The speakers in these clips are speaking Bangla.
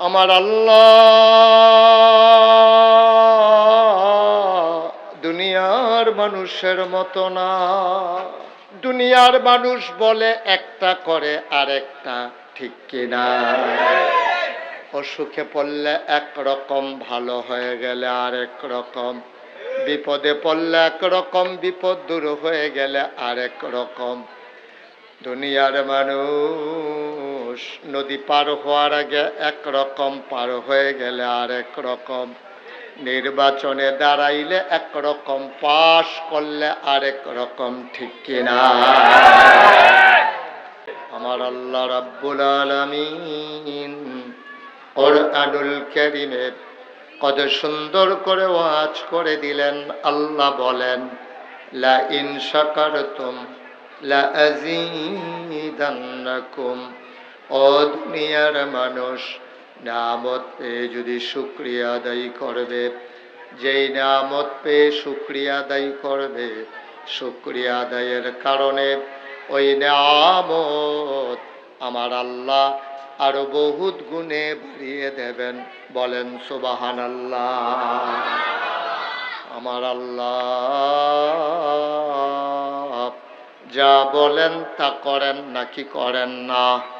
আমার আল্লাহ। দুনিয়ার মানুষের মতো না। দুনিয়ার মানুষ বলে একটা করে আরেকটা, ঠিক কিনা? অসুখে পড়লে একরকম, ভালো হয়ে গেলে আরেক রকম। বিপদে পড়লে একরকম, বিপদ দূর হয়ে গেলে আরেক রকম। দুনিয়ার মানুষ নদী পার হওয়ার আগে একরকম পার হয়ে গেলে আরেক রকম। নির্বাচনে দাঁড়াইলে একরকম পাশ করলে আরেক রকম, ঠিক কিনা আমার আল্লাহ রাব্বুল আলামিন কোরআনুল কারীমে কত সুন্দর করে ওয়াজ করে দিলেন। আল্লাহ বলেন, লা ইন শাকারতুম লা আযীদান্নাকুম ও দুনিয়ার মানুষ, নামত পেয়ে যদি শুক্রিয়া আদায় করবে। যেই নামত পেয়ে শুক্রিয়া আদায় করবে, শুক্রিয়া আদায়ের কারণে ওই নামত আমার আল্লাহ আরও বহুত গুণে বাড়িয়ে দেবেন। বলেন সুবাহান আল্লাহ আমার আল্লাহ যা বলেন তা করেন নাকি করেন না?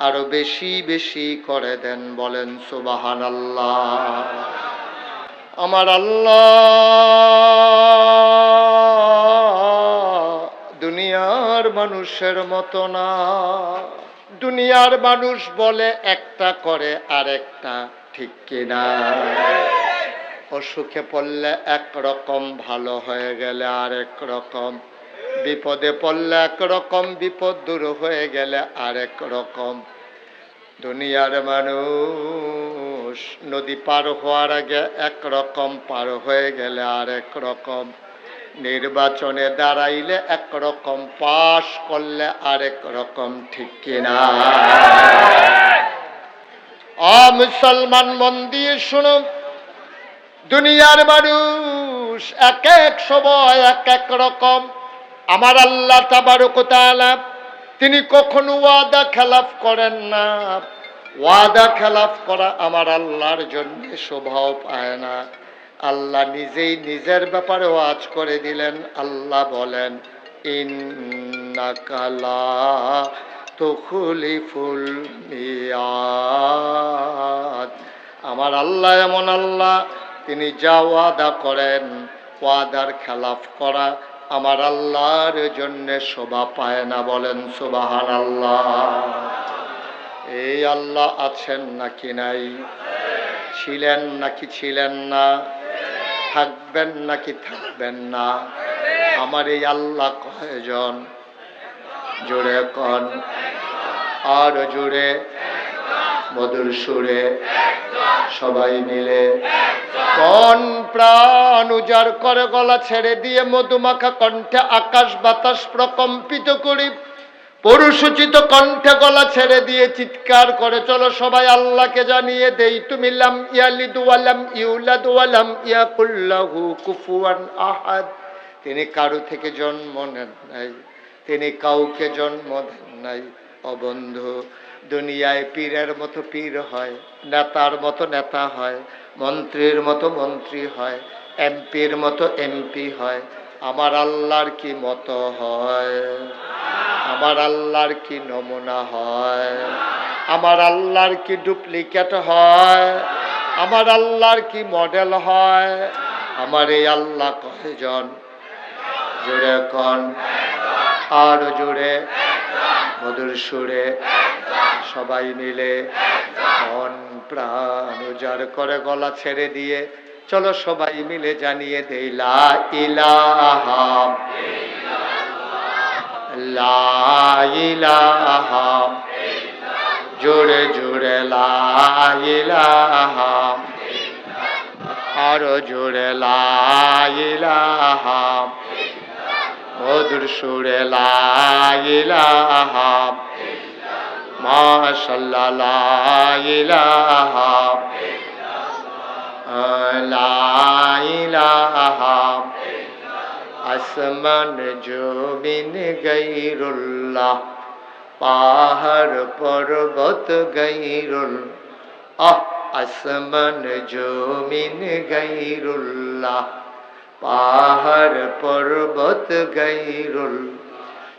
আরও বেশি বেশি করে দেন বলেন সুবাহান আল্লাহ আমার আল্লাহ দুনিয়ার মানুষের মতো না। দুনিয়ার মানুষ বলে একটা করে আরেকটা, ঠিক কিনা? অসুখে পড়লে একরকম ভালো হয়ে গেলে আরেক রকম। বিপদে পড়লে একরকম বিপদ দূর হয়ে গেলে আরেক রকম। দুনিয়ার মানুষ, নদী পার হওয়ার আগে একরকম পার হয়ে গেলে আর এক রকম। নির্বাচনে দাঁড়াইলে একরকম পাশ করলে আরেক রকম, ঠিক কিনা আ মুসলমান মন দিয়ে শুনুন দুনিয়ার মানুষ এক এক সময় এক এক রকম। আমার আল্লাহ তাবারক তাআলা তিনি কখনো ওয়াদা খেলাফ করেন না। ওয়াদা খেলাফ করা আমার আল্লাহর জন্য শোভাও পায় না। আল্লাহ নিজেই নিজের ব্যাপারে ওয়াজ করে দিলেন, আল্লাহ বলেন ইন্নাকালা তুখলিফুল মিয়াদ। আমার আল্লাহ এমন আল্লাহ, তিনি যা ওয়াদা করেন, ওয়াদার খেলাফ করা আমার আল্লাহর জন্য শোভা পায় না বলেন সুবাহান আল্লাহ এই আল্লাহ আছেন নাকি নাই? ছিলেন নাকি ছিলেন না? থাকবেন নাকি থাকবেন না? আমার এই আল্লাহ কয়জন? জোরে কন। আর জোরে মধুর সুরে সবাই মিলে কোন প্রাণ উজাড় করে, গলা ছেড়ে দিয়ে মধুমাখা কণ্ঠে আকাশ বাতাস প্রকম্পিত করি। পরুষোচিত কণ্ঠে গলা ছেড়ে দিয়ে চিৎকার করে, চলো সবাই আল্লাহকে জানিয়ে দেই, তুমি লাম ইয়ালিদু ওয়ালাম ইউলাদু ওয়ালাম ইয়াকুল্লাহু কুফুয়ান আহাদ। তিনি কারও থেকে জন্ম নেন নাই, তিনি কাউকে জন্ম দেন নাই, অবন্ধু। দুনিয়ায় পীরের মতো পীর হয়, নেতার মতো নেতা হয়, মন্ত্রীর মতো মন্ত্রী হয়, এমপির মতো এমপি হয়। আমার আল্লাহর কি মতো হয়? আমার আল্লাহর কি নমুনা হয়? আমার আল্লাহর কি ডুপ্লিকেট হয়? আমার আল্লাহর কি মডেল হয়? আমার এই আল্লাহ কয়জন? জোরে কন। আর জোরে। মধুর সুরে সবাই মিলে মন, প্রাণ উজাড় করে গলা ছেড়ে দিয়ে চলো সবাই মিলে জানিয়ে দেই, লা ইলাহা লা ইলাহা। জোরে জোরে লা ইলাহা। আরও জোরে লাইলাহা মধুর সুরে লাইলাহা। মাশাল্লাহ লাইলাহা। লাইলাহা। আসমান জমিন গৈরুল্লাহ পাহাড় পর্বত গৈরুল আহ, আসমান জমিন গৈরুল্লাহ পাহাড় পর্বত গৈরুল।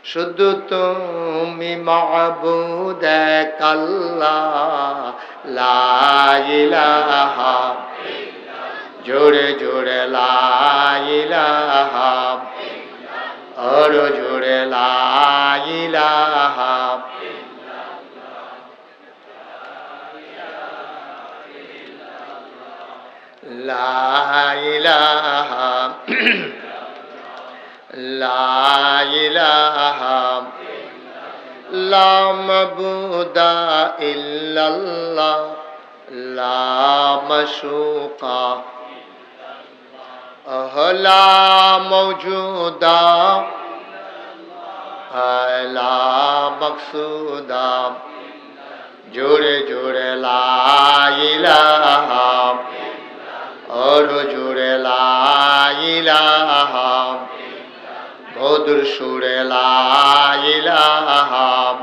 শুধু তুমি মাবুদ লাইলাহা জোরে জোরে লাইলাহা আর জোরে লাইলাহা লাইলাহা লাইলাহা লা মাবুদা ইল্লাল্লাহ লা মাশুকা। লা মৌজুদা লা মকসুদা জোরে জোরে জোরে মধুর সুরে লাইলাহাম।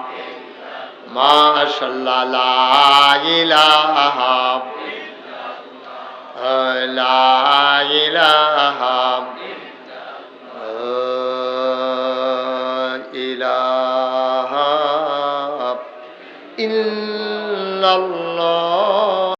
মাশাল্লাহ লাইলাহাম। লাইলাহ